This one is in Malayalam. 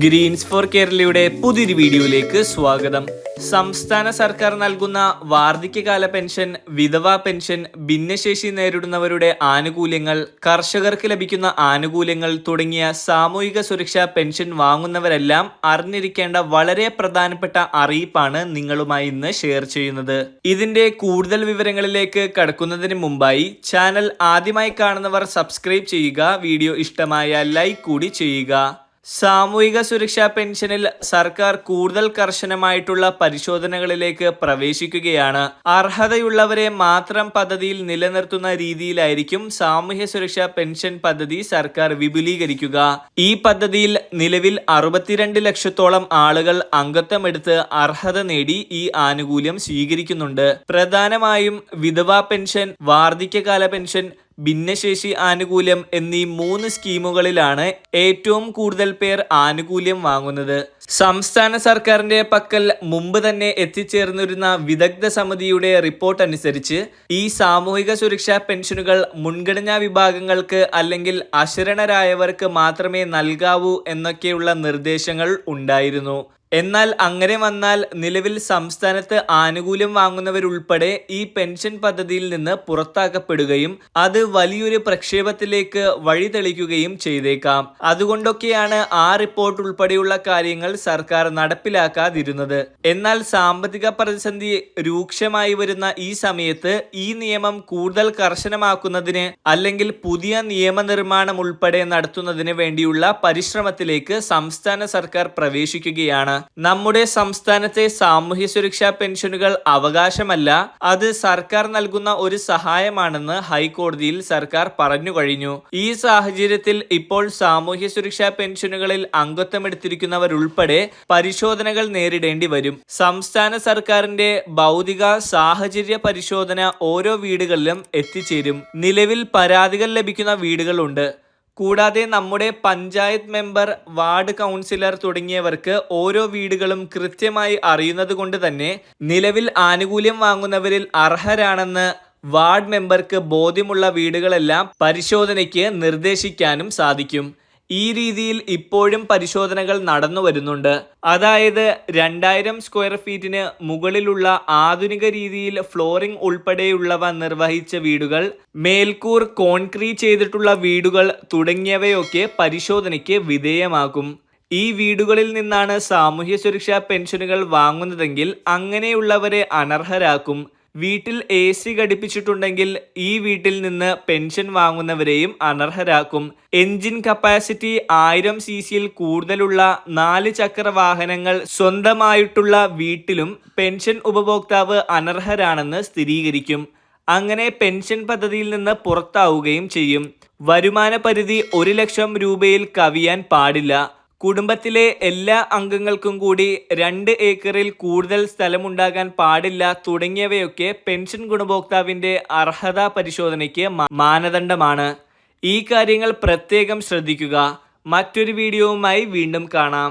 ഗ്രീൻസ് ഫോർ കേരളയുടെ പുതിയൊരു വീഡിയോയിലേക്ക് സ്വാഗതം. സംസ്ഥാന സർക്കാർ നൽകുന്ന വാർദ്ധക്യകാല പെൻഷൻ വിധവാ പെൻഷൻ ഭിന്നശേഷി നേരിടുന്നവരുടെ ആനുകൂല്യങ്ങൾ കർഷകർക്ക് ലഭിക്കുന്ന ആനുകൂല്യങ്ങൾ തുടങ്ങിയ സാമൂഹിക സുരക്ഷാ പെൻഷൻ വാങ്ങുന്നവരെല്ലാം അറിഞ്ഞിരിക്കേണ്ട വളരെ പ്രധാനപ്പെട്ട അറിയിപ്പാണ് നിങ്ങളുമായി ഇന്ന് ഷെയർ ചെയ്യുന്നത്. ഇതിന്റെ കൂടുതൽ വിവരങ്ങളിലേക്ക് കടക്കുന്നതിന് മുമ്പായി ചാനൽ ആദ്യമായി കാണുന്നവർ സബ്സ്ക്രൈബ് ചെയ്യുക വീഡിയോ ഇഷ്ടമായ ലൈക്ക് കൂടി ചെയ്യുക. സാമൂഹിക സുരക്ഷാ പെൻഷനിൽ സർക്കാർ കൂടുതൽ കർശനമായിട്ടുള്ള പരിശോധനകളിലേക്ക് പ്രവേശിക്കുകയാണ്. അർഹതയുള്ളവരെ മാത്രം പദ്ധതിയിൽ നിലനിർത്തുന്ന രീതിയിലായിരിക്കും സാമൂഹ്യ സുരക്ഷാ പെൻഷൻ പദ്ധതി സർക്കാർ വിപുലീകരിക്കുക. ഈ പദ്ധതിയിൽ നിലവിൽ അറുപത്തിരണ്ട് ലക്ഷത്തോളം ആളുകൾ അംഗത്വമെടുത്ത് അർഹത നേടി ഈ ആനുകൂല്യം സ്വീകരിക്കുന്നുണ്ട്. പ്രധാനമായും വിധവാ പെൻഷൻ വാർദ്ധക്യകാല പെൻഷൻ ഭിന്നശേഷി ആനുകൂല്യം എന്നീ മൂന്ന് സ്കീമുകളിലാണ് ഏറ്റവും കൂടുതൽ പേർ ആനുകൂല്യം വാങ്ങുന്നത്. സംസ്ഥാന സർക്കാരിന്റെ പക്കൽ മുമ്പ് തന്നെ എത്തിച്ചേർന്നിരുന്ന വിദഗ്ധ സമിതിയുടെ റിപ്പോർട്ട് അനുസരിച്ച് ഈ സാമൂഹിക സുരക്ഷാ പെൻഷനുകൾ മുൻഗണനാ വിഭാഗങ്ങൾക്ക് അല്ലെങ്കിൽ അശരണരായവർക്ക് മാത്രമേ നൽകാവൂ എന്നൊക്കെയുള്ള നിർദ്ദേശങ്ങൾ ഉണ്ടായിരുന്നു. എന്നാൽ അങ്ങനെ വന്നാൽ നിലവിൽ സംസ്ഥാനത്ത് ആനുകൂല്യം വാങ്ങുന്നവരുൾപ്പെടെ ഈ പെൻഷൻ പദ്ധതിയിൽ നിന്ന് പുറത്താക്കപ്പെടുകയും അത് വലിയൊരു പ്രക്ഷേപത്തിലേക്ക് വഴിതെളിക്കുകയും ചെയ്തേക്കാം. അതുകൊണ്ടൊക്കെയാണ് ആ റിപ്പോർട്ട് ഉൾപ്പെടെയുള്ള കാര്യങ്ങൾ സർക്കാർ നടപ്പിലാക്കാതിരുന്നത്. എന്നാൽ സാമ്പത്തിക പ്രതിസന്ധി രൂക്ഷമായി വരുന്ന ഈ സമയത്ത് ഈ നിയമം കൂടുതൽ കർശനമാക്കുന്നതിന് അല്ലെങ്കിൽ പുതിയ നിയമനിർമ്മാണം ഉൾപ്പെടെ നടത്തുന്നതിന് വേണ്ടിയുള്ള പരിശ്രമത്തിലേക്ക് സംസ്ഥാന സർക്കാർ പ്രവേശിക്കുകയാണ്. നമ്മുടെ സംസ്ഥാനത്തെ സാമൂഹ്യ സുരക്ഷാ പെൻഷനുകൾ അവകാശമല്ല അത് സർക്കാർ നൽകുന്ന ഒരു സഹായമാണെന്ന് ഹൈക്കോടതിയിൽ സർക്കാർ പറഞ്ഞു കഴിഞ്ഞു. ഈ സാഹചര്യത്തിൽ ഇപ്പോൾ സാമൂഹ്യ സുരക്ഷാ പെൻഷനുകളിൽ അംഗത്വമെടുത്തിരിക്കുന്നവരുൾപ്പെടെ പരിശോധനകൾ നേരിടേണ്ടി വരും. സംസ്ഥാന സർക്കാരിന്റെ ഭൗതിക സാഹചര്യ പരിശോധന ഓരോ വീടുകളിലും എത്തിച്ചേരും. നിലവിൽ പരാതികൾ ലഭിക്കുന്ന വീടുകളുണ്ട്. കൂടാതെ നമ്മുടെ പഞ്ചായത്ത് മെമ്പർ വാർഡ് കൗൺസിലർ തുടങ്ങിയവർക്ക് ഓരോ വീടുകളും കൃത്യമായി അറിയുന്നത് കൊണ്ട് തന്നെ നിലവിൽ ആനുകൂല്യം വാങ്ങുന്നവരിൽ അർഹരാണെന്ന് വാർഡ് മെമ്പർക്ക് ബോധ്യമുള്ള വീടുകളെല്ലാം പരിശോധനയ്ക്ക് നിർദ്ദേശിക്കാനും സാധിക്കും. ഈ രീതിയിൽ ഇപ്പോഴും പരിശോധനകൾ നടന്നു വരുന്നുണ്ട്. അതായത് രണ്ടായിരം സ്ക്വയർ ഫീറ്റിന് മുകളിലുള്ള ആധുനിക രീതിയിൽ ഫ്ലോറിംഗ് ഉൾപ്പെടെയുള്ളവ നിർവഹിച്ച വീടുകൾ മേൽക്കൂർ കോൺക്രീറ്റ് ചെയ്തിട്ടുള്ള വീടുകൾ തുടങ്ങിയവയൊക്കെ പരിശോധനയ്ക്ക് വിധേയമാക്കും ഈ വീടുകളിൽ നിന്നാണ് സാമൂഹ്യ സുരക്ഷാ പെൻഷനുകൾ വാങ്ങുന്നതെങ്കിൽ അങ്ങനെയുള്ളവരെ അനർഹരാക്കും. വീട്ടിൽ എ സി ഘടിപ്പിച്ചിട്ടുണ്ടെങ്കിൽ ഈ വീട്ടിൽ നിന്ന് പെൻഷൻ വാങ്ങുന്നവരെയും അനർഹരാക്കും. എഞ്ചിൻ കപ്പാസിറ്റി ആയിരം സി സിയിൽ കൂടുതലുള്ള നാല് ചക്ര വാഹനങ്ങൾ സ്വന്തമായിട്ടുള്ള വീട്ടിലും പെൻഷൻ ഉപഭോക്താവ് അനർഹരാണെന്ന് സ്ഥിരീകരിക്കും. അങ്ങനെ പെൻഷൻ പദ്ധതിയിൽ നിന്ന് പുറത്താവുകയും ചെയ്യും. വരുമാന പരിധി ഒരു ലക്ഷം രൂപയിൽ കവിയാൻ പാടില്ല. കുടുംബത്തിലെ എല്ലാ അംഗങ്ങൾക്കും കൂടി രണ്ട് ഏക്കറിൽ കൂടുതൽ സ്ഥലമുണ്ടാകാൻ പാടില്ല തുടങ്ങിയവയൊക്കെ പെൻഷൻ ഗുണഭോക്താവിന്റെ അർഹതാ പരിശോധനയ്ക്ക് മാനദണ്ഡമാണ്. ഈ കാര്യങ്ങൾ പ്രത്യേകം ശ്രദ്ധിക്കുക. മറ്റൊരു വീഡിയോവുമായി വീണ്ടും കാണാം.